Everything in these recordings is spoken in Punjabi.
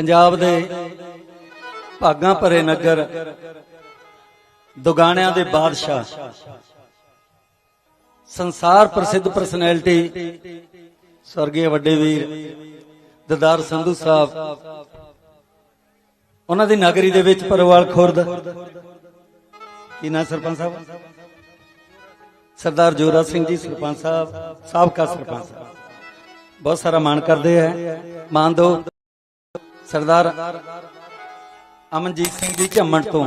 ਪੰਜਾਬ ਦੇ ਭਾਗਾਂ ਭਰੇ ਨਗਰ, ਦੁਗਾਣਿਆਂ ਦੇ ਬਾਦਸ਼ਾਹ, ਸੰਸਾਰ ਪ੍ਰਸਿੱਧ ਪਰਸਨੈਲਿਟੀ ਸਵਰਗੀ ਵੱਡੇ ਵੀਰ ਦਦਾਰ ਸੰਧੂ ਸਾਹਿਬ, ਉਹਨਾਂ ਦੀ ਨਗਰੀ ਦੇ ਵਿੱਚ ਪਰਵਾਲ ਖੁਰਦ, ਕੀ ਨਾਂ ਸਰਪੰਚ ਸਾਹਿਬ? ਸਰਦਾਰ ਜੋਰਾ ਸਿੰਘ ਜੀ, ਸਰਪੰਚ ਸਾਹਿਬ, ਸਾਬਕਾ ਸਰਪੰਚ ਬਹੁਤ ਸਾਰਾ ਮਾਣ ਕਰਦੇ ਹੈ ਮਾਨ ਦੋ ਸਰਦਾਰ ਅਮਨਜੀਤ ਸਿੰਘ ਜੀ ਝੰਮਣ ਤੋਂ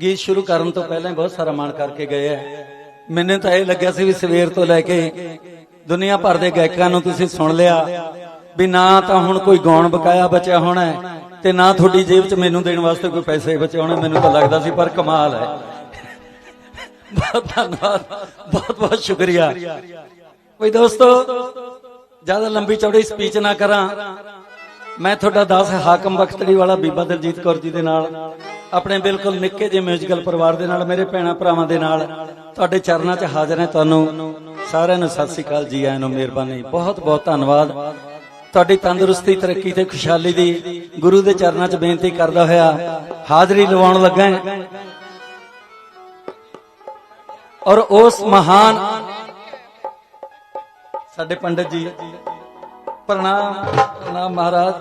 ਗੀਤ ਸ਼ੁਰੂ ਕਰਨ ਤੋਂ ਪਹਿਲਾਂ ਬਹੁਤ ਸਾਰਾ ਮਾਣ ਕਰਕੇ ਗਏ ਹੈ ਮੈਨੂੰ ਤਾਂ ਇਹ ਲੱਗਿਆ ਸੀ ਵੀ ਸਵੇਰ ਤੋਂ ਲੈ ਕੇ ਦੁਨੀਆ ਭਰ ਦੇ ਗਾਇਕਾਂ ਨੂੰ ਤੁਸੀਂ ਸੁਣ ਲਿਆ ਵੀ ਨਾ ਤਾਂ ਹੁਣ ਕੋਈ ਗਾਉਣ ਬਕਾਇਆ ਬਚਿਆ ਹੋਣਾ ਤੇ ਨਾ ਤੁਹਾਡੀ ਜੇਬ 'ਚ ਮੈਨੂੰ ਦੇਣ ਵਾਸਤੇ ਕੋਈ ਪੈਸੇ ਬਚੇ ਹੋਣੇ, ਮੈਨੂੰ ਤਾਂ ਲੱਗਦਾ ਸੀ ਪਰ ਕਮਾਲ ਹੈ। ਬਹੁਤ ਧੰਨਵਾਦ, ਬਹੁਤ ਬਹੁਤ ਸ਼ੁਕਰੀਆ। ਵੀ ਦੋਸਤੋ, ਜ਼ਿਆਦਾ ਲੰਬੀ ਚੌੜੀ ਸਪੀਚ ਨਾ ਕਰਾਂ। ਮੈਂ ਤੁਹਾਡਾ ਦਾਸ ਹਾਕਮ ਬਖਤੜੀ ਵਾਲਾ ਬੀਬਾ ਦਲਜੀਤ ਕੌਰ ਜੀ ਦੇ ਨਾਲ, ਆਪਣੇ ਬਿਲਕੁਲ ਨਿੱਕੇ ਜਿਹੇ ਮਿਊਜ਼ੀਕਲ ਪਰਿਵਾਰ ਦੇ ਨਾਲ, ਮੇਰੇ ਭੈਣਾ ਭਰਾਵਾਂ ਦੇ ਨਾਲ, ਤੁਹਾਡੇ ਚਰਨਾਂ 'ਚ ਹਾਜ਼ਰ ਹਾਂ ਤੁਹਾਨੂੰ। ਸਾਰਿਆਂ ਨੂੰ ਸਤਿ ਸ੍ਰੀ ਅਕਾਲ ਜੀ, ਆਇਆਂ ਨੂੰ ਮਿਹਰਬਾਨੀ। ਬਹੁਤ ਬਹੁਤ ਧੰਨਵਾਦ। ਤੁਹਾਡੀ ਤੰਦਰੁਸਤੀ, ਤਰੱਕੀ ਤੇ ਖੁਸ਼ਹਾਲੀ ਦੀ ਗੁਰੂ ਦੇ ਚਰਨਾਂ 'ਚ ਬੇਨਤੀ ਕਰਦਾ ਹੋਇਆ ਹਾਜ਼ਰੀ ਲਵਾਉਣ ਲੱਗਾ ਔਰ ਉਸ ਮਹਾਨ ਸਾਡੇ ਪੰਡਤ ਜੀ ਪ੍ਰਣਾਮ ਪ੍ਰਣਾਮ ਮਹਾਰਾਜ।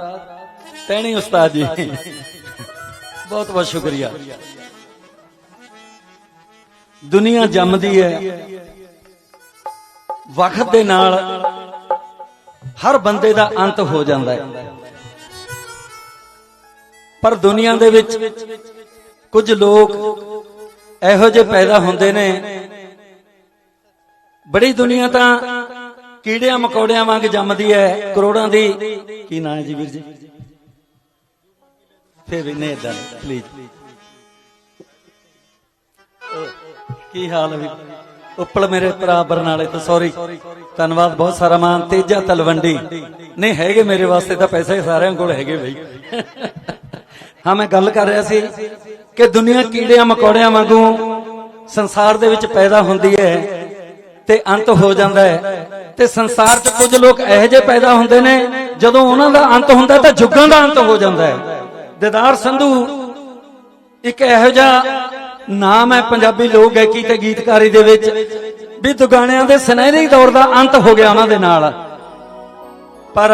ਤੈਣੀ ਉਸਤਾਦ ਜੀ। ਬਹੁਤ ਬਹੁਤ ਸ਼ੁਕਰੀਆ। ਦੁਨੀਆ ਜੰਮਦੀ ਹੈ। ਵਕਤ ਦੇ ਨਾਲ ਹਰ ਬੰਦੇ ਦਾ ਅੰਤ ਹੋ ਜਾਂਦਾ ਹੈ। ਪਰ ਦੁਨੀਆ ਦੇ ਵਿੱਚ ਕੁਝ ਲੋਕ ਇਹੋ ਜਿਹੇ ਪੈਦਾ ਹੁੰਦੇ ਨੇ। ਬੜੀ ਦੁਨੀਆ ਤਾਂ ਕੀੜਿਆਂ ਮਕੌੜਿਆਂ ਵਾਂਗ ਜੰਮਦੀ ਹੈ ਕਰੋੜਾਂ ਦੀ। ਕੀ ਨਾਂ ਹੈ ਜੀ ਵੀਰ ਜੀ? ਫੇਰ ਵੀ ਨਹੀਂ ਇਦਾਂ ਪਲੀਜ਼ ਕੀ ਹਾਲ ਹੈ ਵੀ ਉੱਪਲ ਮੇਰੇ ਭਰਾ ਬਰਨਾਲੇ ਤੋਂ ਸੌਰੀ ਧੰਨਵਾਦ, ਬਹੁਤ ਸਾਰਾ ਮਾਨ, ਤੇਜਾ ਤਲਵੰਡੀ। ਨਹੀਂ, ਹੈਗੇ ਮੇਰੇ ਵਾਸਤੇ ਤਾਂ ਪੈਸੇ ਸਾਰਿਆਂ ਕੋਲ ਹੈਗੇ ਬਈ। ਹਾਂ, ਮੈਂ ਗੱਲ ਕਰ ਰਿਹਾ ਸੀ ਕਿ ਦੁਨੀਆ ਕੀੜਿਆਂ ਮਕੌੜਿਆਂ ਵਾਂਗੂ ਸੰਸਾਰ ਦੇ ਵਿੱਚ ਪੈਦਾ ਹੁੰਦੀ ਹੈ ਤੇ ਅੰਤ ਹੋ ਜਾਂਦਾ ਹੈ। ਤੇ ਸੰਸਾਰ 'ਚ ਕੁਝ ਲੋਕ ਇਹੋ ਜਿਹੇ ਪੈਦਾ ਹੁੰਦੇ ਨੇ, ਜਦੋਂ ਉਹਨਾਂ ਦਾ ਅੰਤ ਹੁੰਦਾ ਤਾਂ ਜੁਗਾਂ ਦਾ ਅੰਤ ਹੋ ਜਾਂਦਾ ਹੈ। ਦਿਦਾਰ ਸੰਧੂ, ਇੱਕ ਇਹੋ ਜਿਹਾ ਨਾਮ ਹੈ ਪੰਜਾਬੀ ਲੋਕ ਗਾਇਕੀ ਤੇ ਗੀਤਕਾਰੀ ਦੇ ਵਿੱਚ, ਵੀ ਦੁਗਾਣਿਆਂ ਦੇ ਸੁਨਹਿਰੀ ਦੌਰ ਦਾ ਅੰਤ ਹੋ ਗਿਆ ਉਹਨਾਂ ਦੇ ਨਾਲ। ਪਰ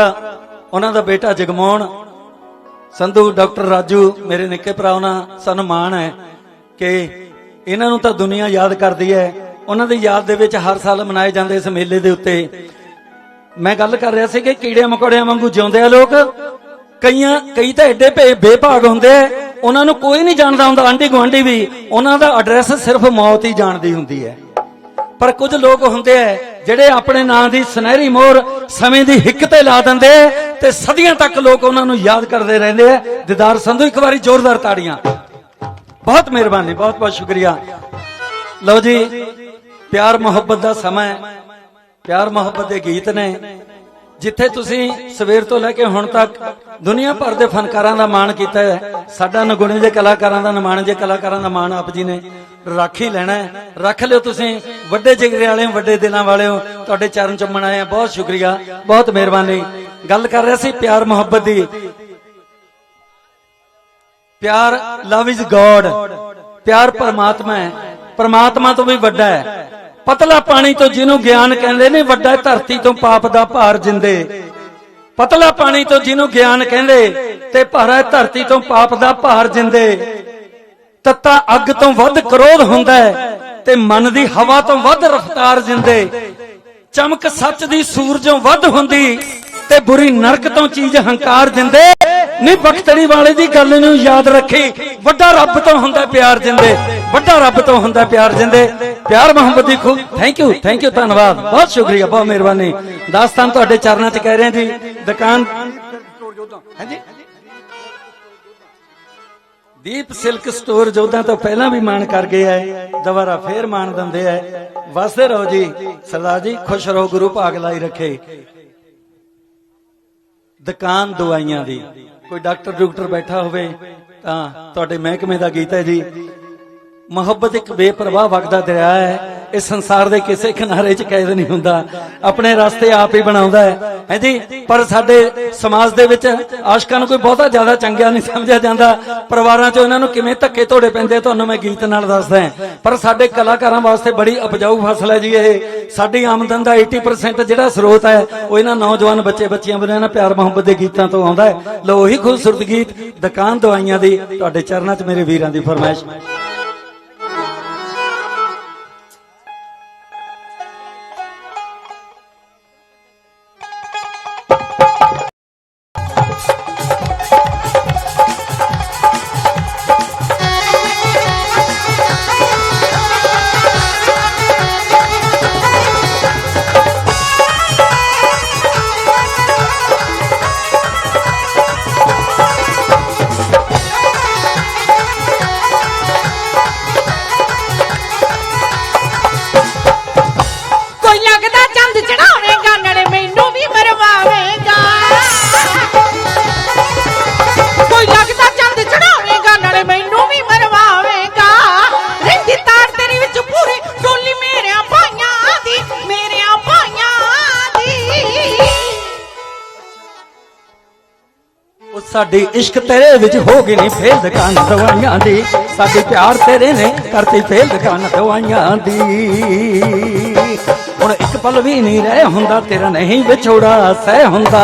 ਉਹਨਾਂ ਦਾ ਬੇਟਾ ਜਗਮੋਹਨ, ਸੰਧੂ, ਡਾਕਟਰ ਰਾਜੂ, ਮੇਰੇ ਨਿੱਕੇ ਭਰਾ ਉਹਨਾਂ ਸਾਨੂੰ ਮਾਣ ਹੈ ਕਿ ਇਹਨਾਂ ਨੂੰ ਤਾਂ ਦੁਨੀਆ ਯਾਦ ਕਰਦੀ ਹੈ। ਉਹਨਾਂ ਦੀ ਯਾਦ ਦੇ ਵਿੱਚ ਹਰ ਸਾਲ ਮਨਾਏ ਜਾਂਦੇ ਇਸ ਮੇਲੇ ਦੇ ਉੱਤੇ। ਮੈਂ ਗੱਲ ਕਰ ਰਿਹਾ ਸੀ ਕਿ ਕੀੜੇ ਮਕੌੜਿਆਂ ਵਾਂਗੂ ਜਿਉਂਦੇ ਆ ਲੋਕ। ਕਈਆਂ, ਕਈ ਤਾਂ ਐਡੇ ਭੇ, ਬੇਭਾਗ ਹੁੰਦੇ ਆ। ਉਹਨਾਂ ਨੂੰ ਕੋਈ ਨਹੀਂ ਜਾਣਦਾ ਹੁੰਦਾ ਆਂਢੀ ਗੁਆਂਢੀ ਵੀ। ਉਹਨਾਂ ਦਾ ਐਡਰੈਸ ਸਿਰਫ ਮੌਤ ਹੀ ਜਾਣਦੀ ਹੁੰਦੀ ਹੈ। ਪਰ ਕੁਝ ਲੋਕ ਹੁੰਦੇ ਆ, ਜਿਹੜੇ ਆਪਣੇ ਨਾਂ ਦੀ ਸੁਨਹਿਰੀ ਮੋਹਰ ਸਮੇਂ ਦੀ ਹਿੱਕ ਤੇ ਲਾ ਦਿੰਦੇ ਆ ਤੇ ਸਦੀਆਂ ਤੱਕ ਲੋਕ ਉਹਨਾਂ ਨੂੰ ਯਾਦ ਕਰਦੇ ਰਹਿੰਦੇ ਆ। ਦਿਦਾਰ ਸੰਧੂ ਇੱਕ ਵਾਰੀ ਜ਼ੋਰਦਾਰ ਤਾੜੀਆਂ। ਬਹੁਤ ਮਿਹਰਬਾਨੀ ਬਹੁਤ ਬਹੁਤ ਸ਼ੁਕਰੀਆ। ਲਓ ਜੀ ਪਿਆਰ ਮੁਹੱਬਤ ਦਾ ਸਮਾਂ ਹੈ। ਪਿਆਰ ਮੁਹੱਬਤ ਦੇ ਗੀਤ ਨੇ। ਜਿੱਥੇ ਤੁਸੀਂ ਸਵੇਰ ਤੋਂ ਲੈ ਕੇ ਹੁਣ ਤੱਕ ਦੁਨੀਆ ਭਰ ਦੇ ਫਨਕਾਰਾਂ ਦਾ ਮਾਣ ਕੀਤਾ ਹੈ, ਸਾਡਾ ਨਗੁਣੇ ਦੇ ਕਲਾਕਾਰਾਂ ਦਾ ਨਿਮਾਣ ਜੇ ਕਲਾਕਾਰਾਂ ਦਾ ਮਾਣ ਆਪ ਜੀ ਨੇ ਰੱਖ ਹੀ ਲੈਣਾ ਰੱਖ ਲਿਓ ਤੁਸੀਂ, ਵੱਡੇ ਜਿਗਰੇ ਵਾਲਿਓ ਵੱਡੇ ਦਿਲਾਂ ਵਾਲੇ ਹੋ, ਤੁਹਾਡੇ ਚਰਨ ਚੁੰਮਣ ਆਏ ਆ, ਬਹੁਤ ਸ਼ੁਕਰੀਆ, ਬਹੁਤ ਮਿਹਰਬਾਨੀ। ਗੱਲ ਕਰ ਰਿਹਾ ਸੀ ਪਿਆਰ ਮੁਹੱਬਤ ਦੀ। ਪਿਆਰ ਲਵ ਇਜ਼ ਗੋਡ ਪਿਆਰ ਪਰਮਾਤਮਾ ਹੈ। ਪਰਮਾਤਮਾ ਤੋਂ ਵੀ ਵੱਡਾ ਹੈ। ਪਤਲਾ ਪਾਣੀ ਤੋਂ ਜਿਹਨੂੰ ਗਿਆਨ ਕਹਿੰਦੇ ਨੇ, ਵੱਡਾ ਧਰਤੀ ਤੋਂ ਪਾਪ ਦਾ ਭਾਰ ਜਿੰਦੇ। ਪਤਲਾ ਪਾਣੀ ਤੋਂ ਜਿਹਨੂੰ ਗਿਆਨ ਕਹਿੰਦੇ ਤੇ ਭਾਰਾ ਧਰਤੀ ਤੋਂ ਪਾਪ ਦਾ ਭਾਰ ਜਿੰਦੇ। ਤੱਤਾ ਅੱਗ ਤੋਂ ਵੱਧ ਕਰੋਧ ਹੁੰਦਾ ਤੇ ਮਨ ਦੀ ਹਵਾ ਤੋਂ ਵੱਧ ਰਫ਼ਤਾਰ ਜਿੰਦੇ। ਚਮਕ ਸੱਚ ਦੀ ਸੂਰਜੋਂ ਵੱਧ ਹੁੰਦੀ ਤੇ ਬੁਰੀ ਨਰਕ ਤੋਂ ਚੀਜ਼ ਹੰਕਾਰ ਦਿੰਦੇ ਨਹੀਂ ਬਖਤੜੀ ਵਾਲੇ ਦੀ ਗੱਲ ਨੂੰ ਯਾਦ ਰੱਖੀ, ਵੱਡਾ ਰੱਬ ਤੋਂ ਹੁੰਦਾ ਪਿਆਰ ਜਿੰਦੇ। ਵੱਡਾ ਰੱਬ ਤੋਂ ਹੁੰਦਾ ਪਿਆਰ ਜਿੰਦੇ। ਪਿਆਰ ਮੁਹੱਬਤ ਦੀ ਖੂਬ ਥੈਂਕ ਯੂ ਥੈਂਕ ਯੂ ਧੰਨਵਾਦ। ਬਹੁਤ ਸ਼ੁਕਰੀਆ, ਬਹੁਤ ਮਿਹਰਬਾਨੀ। ਦਾਸਤਾਨ ਤੁਹਾਡੇ ਚਰਨਾਂ 'ਚ ਕਹਿ ਰਹੇ ਜੀ, ਦੁਕਾਨ ਹਾਂਜੀ? ਦੀਪ ਸਿਲਕ ਸਟੋਰ ਜੋਧਾਂ ਤੋਂ ਪਹਿਲਾਂ ਵੀ ਮਾਣ ਕਰ ਗਏ ਐ ਦੁਬਾਰਾ ਫੇਰ ਮਾਣ ਦਿੰਦੇ ਐ ਵਸਦੇ ਰਹੋ ਜੀ, ਸਰਦਾਰ ਜੀ, ਖੁਸ਼ ਰਹੋ, ਗੁਰੂ ਭਾਗ ਲਾਈ ਰੱਖੇ। ਦੁਕਾਨ ਦਵਾਈਆਂ ਦੀ। ਕੋਈ ਡਾਕਟਰ ਡਾਕਟਰ ਬੈਠਾ ਹੋਵੇ, ਤਾਂ ਤੁਹਾਡੇ ਮਹਿਕਮੇ ਦਾ ਗੀਤ ਹੈ ਜੀ ਮੁਹੱਬਤ ਇੱਕ ਬੇਪਰਵਾਹ ਵਗਦਾ ਦਰਿਆ ਹੈ। ਇਹ ਸੰਸਾਰ ਦੇ ਕਿਸੇ ਕਿਨਾਰੇ 'ਚ ਕੈਦ ਨਹੀਂ ਹੁੰਦਾ। ਆਪਣੇ ਰਸਤੇ ਆਪ ਹੀ ਬਣਾਉਂਦਾ ਹੈ। ਹੈਂਜੀ, ਪਰ ਸਾਡੇ ਸਮਾਜ ਦੇ ਵਿੱਚ ਆਸ਼ਕਾਂ ਨੂੰ ਕੋਈ ਬਹੁਤਾ ਜ਼ਿਆਦਾ ਚੰਗਿਆ ਨਹੀਂ ਸਮਝਿਆ ਜਾਂਦਾ। ਪਰਿਵਾਰਾਂ 'ਚ ਇਹਨਾਂ ਨੂੰ ਕਿਵੇਂ ਧੱਕੇ ਧੋੜੇ ਪੈਂਦੇ ਤੁਹਾਨੂੰ ਮੈਂ ਗੀਤ ਨਾਲ ਦੱਸਦਾ ਪਰ ਸਾਡੇ ਕਲਾਕਾਰਾਂ ਵਾਸਤੇ ਬੜੀ ਉਪਜਾਊ ਫਸਲ ਹੈ ਜੀ ਇਹ। ਸਾਡੀ ਆਮਦਨ ਦਾ 80% ਜਿਹੜਾ ਸਰੋਤ ਹੈ, ਉਹ ਇਹਨਾਂ ਨੌਜਵਾਨ ਬੱਚੇ ਬੱਚੀਆਂ ਵੱਲੋਂ ਇਹਨਾਂ ਪਿਆਰ ਮੁਹੱਬਤ ਦੇ ਗੀਤਾਂ ਤੋਂ ਆਉਂਦਾ ਹੈ। ਲੋ ਉਹੀ ਖੂਬਸੂਰਤ ਗੀਤ, ਦੁਕਾਨ ਦਵਾਈਆਂ ਦੀ, ਤੁਹਾਡੇ ਚਰਨਾਂ 'ਚ ਮੇਰੇ ਵੀਰਾਂ ਦੀ ਫਰਮਾਇਸ਼। ਸਾਡੀ ਇਸ਼ਕ ਤੇਰੇ ਵਿੱਚ ਹੋ ਗਈ ਨਹੀਂ ਫੇਲ ਦੁਕਾਨ ਦਵਾਈਆਂ ਦੀ। ਸਾਡੀ ਪਿਆਰ ਤੇਰੇ ਨੇ ਕਰਤੀ ਫੇਲ ਦੁਕਾਨ ਦਵਾਈਆਂ ਦੀ। ਹੁਣ ਇੱਕ ਪਲ ਵੀ ਨਹੀਂ ਰਹਿ ਹੁੰਦਾ, ਤੇਰਾ ਨਹੀਂ ਵਿਛੋੜਾ ਸਹਿ ਹੁੰਦਾ।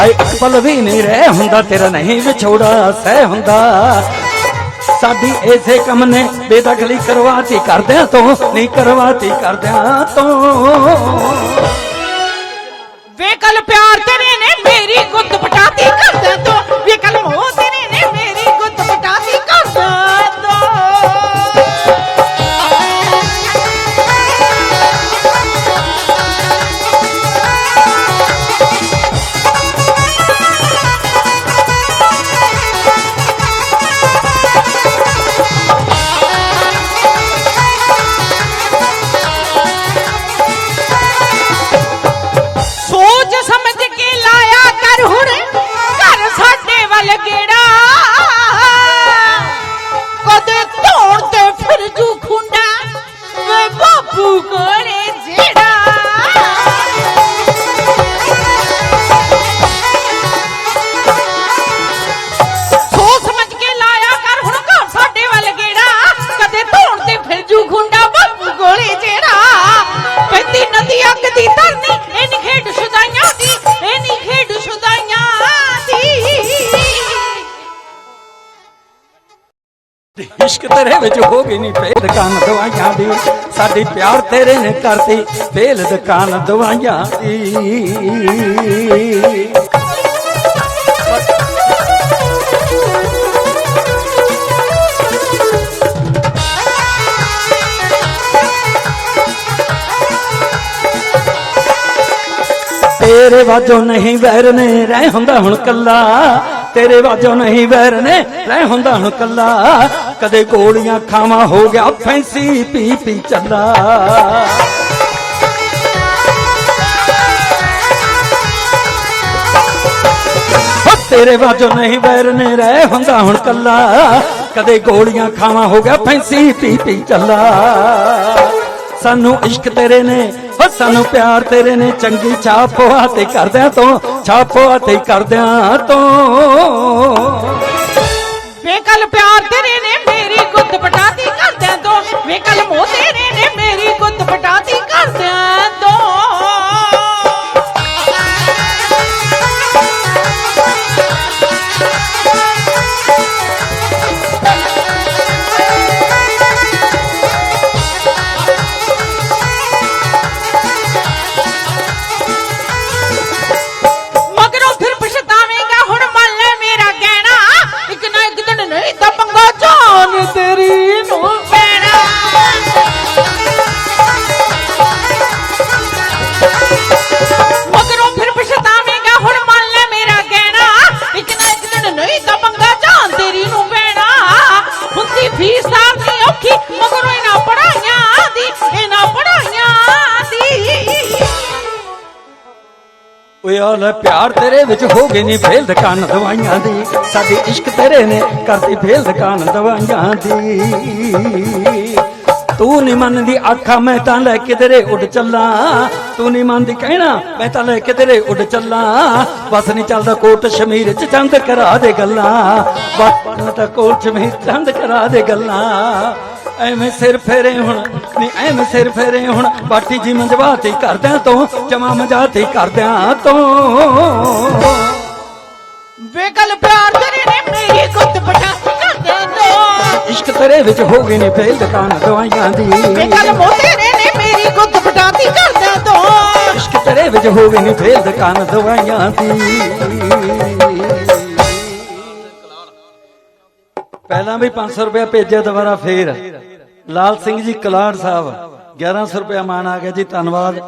ਆਏ ਇੱਕ ਪਲ ਵੀ ਨਹੀਂ ਰਹਿ ਹੁੰਦਾ, ਤੇਰਾ ਨਹੀਂ ਵਿਛੋੜਾ ਸਹਿ ਹੁੰਦਾ। ਸਾਡੀ ਐਸੇ ਕੰਮ ਨੇ ਬੇਦਖਲੀ ਕਰਵਾਤੀ ਕਰਦਿਆਂ ਤੋਂ, ਨਹੀਂ ਕਰਵਾਤੀ ਕਰਦਿਆਂ ਤੋਂ। ਵੇ ਕੱਲ ਪਿਆਰ ਤੇਰੇ ਨੇ ਮੇਰੀ ਗੁੱਤ ਪਟਾਤੀ ਕਰਦਾ ਤੋ। ਵੇ ਕੱਲ ਮੋਹ ਇਸ਼ਕ ਵਿੱਚ ਹੋ ਗਈ ਨਹੀਂ ਫੇਲ ਦੁਕਾਨ ਦਵਾਈਆਂ ਦੀ। ਸਾਡੀ ਪਿਆਰ ਤੇਰੇ ਨੇ ਕਰਤੀ ਫੇਲ ਦੁਕਾਨ ਦਵਾਈਆਂ ਦੀ। ਤੇਰੇ ਵਾਜੋ ਨਹੀਂ ਵੈਰ ਨੇ ਰਹਿ ਹੁੰਦਾ ਹੁਣ ਕੱਲਾ। ਤੇਰੇ ਵਾਜੋ ਨਹੀਂ ਵੈਰ ਨੇ ਰਹਿ ਹੁੰਦਾ ਹੁਣ ਕੱਲਾ। ਕਦੇ ਗੋਲੀਆਂ ਖਾਵਾ, ਹੋ ਗਿਆ ਫੈਂਸੀ, ਪੀ ਪੀ ਚੱਲਾ। ਤੇਰੇ ਵਾਜੋ ਨਹੀਂ ਵੈਰ ਨੇ ਰਹਿ ਹੁੰਦਾ ਹੁਣ ਕੱਲਾ। ਕਦੇ ਗੋਲੀਆਂ ਖਾਵਾ, ਹੋ ਗਿਆ ਫੈਂਸੀ, ਪੀ ਪੀ ਚੱਲਾ। ਸਾਨੂੰ ਇਸ਼ਕ ਤੇਰੇ ਨੇ, ਹੋ, ਸਾਨੂੰ ਪਿਆਰ ਤੇਰੇ ਨੇ, ਚੰਗੀ ਛਾਪ ਪਵਾ ਤੇ ਕਰਦਿਆਂ ਤੋਂ, ਛਾਪ ਪਵਾ ਤੇ ਕਰਦਿਆਂ ਤੋਂ। ਵੇ ਪਿਆਰ ਤੇਰੇ ਨੇ ਓਏ ਆ ਪਿਆਰ ਤੇਰੇ ਵਿੱਚ ਹੋ ਗਈ ਨਹੀਂ ਫੇਲ ਦੁਕਾਨ ਦਵਾਈਆਂ ਦੀ। ਸਾਡੀ ਇਸ਼ਕ ਤੇਰੇ ਨੇ ਕਰਤੀ ਫੇਲ ਦੁਕਾਨ ਦਵਾਈਆਂ ਦੀ। ਤੂੰ ਨਹੀਂ ਮੰਨਦੀ ਆਖਾਂ ਮੈਂ ਤਾਂ ਲੈ ਕਿਧਰੇ ਉੱਡ ਚੱਲਾਂ। ਤੂੰ ਨਹੀਂ ਮੰਨਦੀ ਕਹਿਣਾ ਮੈਂ ਤਾਂ ਲੈ ਕਿਧਰੇ ਉੱਡ ਚੱਲਾਂ। ਬਸ ਨਹੀਂ ਚੱਲਦਾ ਕੋਟ ਸ਼ਮੀਰ ਚ ਚੰਦ ਕਰਾ ਦੇ ਗੱਲਾਂ। ਬਸ ਤਾਂ ਕੋਟ ਸ਼ਮੀਰ ਚੰਦ ਕਰਾ ਦੇ ਗੱਲਾਂ। ਐਵੇਂ ਸਿਰ ਫੇਰੇ ਹੁਣ ਨਹੀਂ ਐਵੇਂ ਸਿਰ ਫੇਰੇ ਹੁਣ ਬਾਟੀ ਜੀ ਮੰਜਵਾਤੀ ਕਰਦਿਆਂ ਤੋਂ ਜਮਾ ਮਜਾਤੀ ਕਰਦਿਆਂ ਤੋਂ। ਵੇ ਗੱਲ ਪਿਆਰ ਤੇਰੇ ਨੇ ਮੇਰੀ ਗੁੱਤ ਪਟਾਤੀ ਕਰ ਦੇ ਦੋ ਇਸ਼ਕ ਤੇਰੇ ਵਿੱਚ ਹੋ ਗਈ ਨੇ ਫੇਲ ਦੁਕਾਨ ਦਵਾਈਆਂ ਦੀ। ਵੇ ਗੱਲ ਮੋ ਤੇਰੇ ਨੇ ਮੇਰੀ ਗੁੱਤ ਪਟਾਤੀ ਕਰ ਦੇ ਦੋ ਇਸ਼ਕ ਤੇਰੇ ਵਿੱਚ ਹੋ ਗਈ ਨੇ ਫੇਲ ਦੁਕਾਨ ਦਵਾਈਆਂ ਦੀ। ਪਹਿਲਾਂ ਵੀ 500 ਰੁਪਇਆ ਭੇਜਿਆ, ਦੁਬਾਰਾ ਫੇਰ। ਲਾਲ ਸਿੰਘ ਜੀ, ਕਲਾੜ ਸਾਹਿਬ 1100 ਰੁਪਇਆ ਮਾਨ ਆ ਗਿਆ ਜੀ, ਧੰਨਵਾਦ।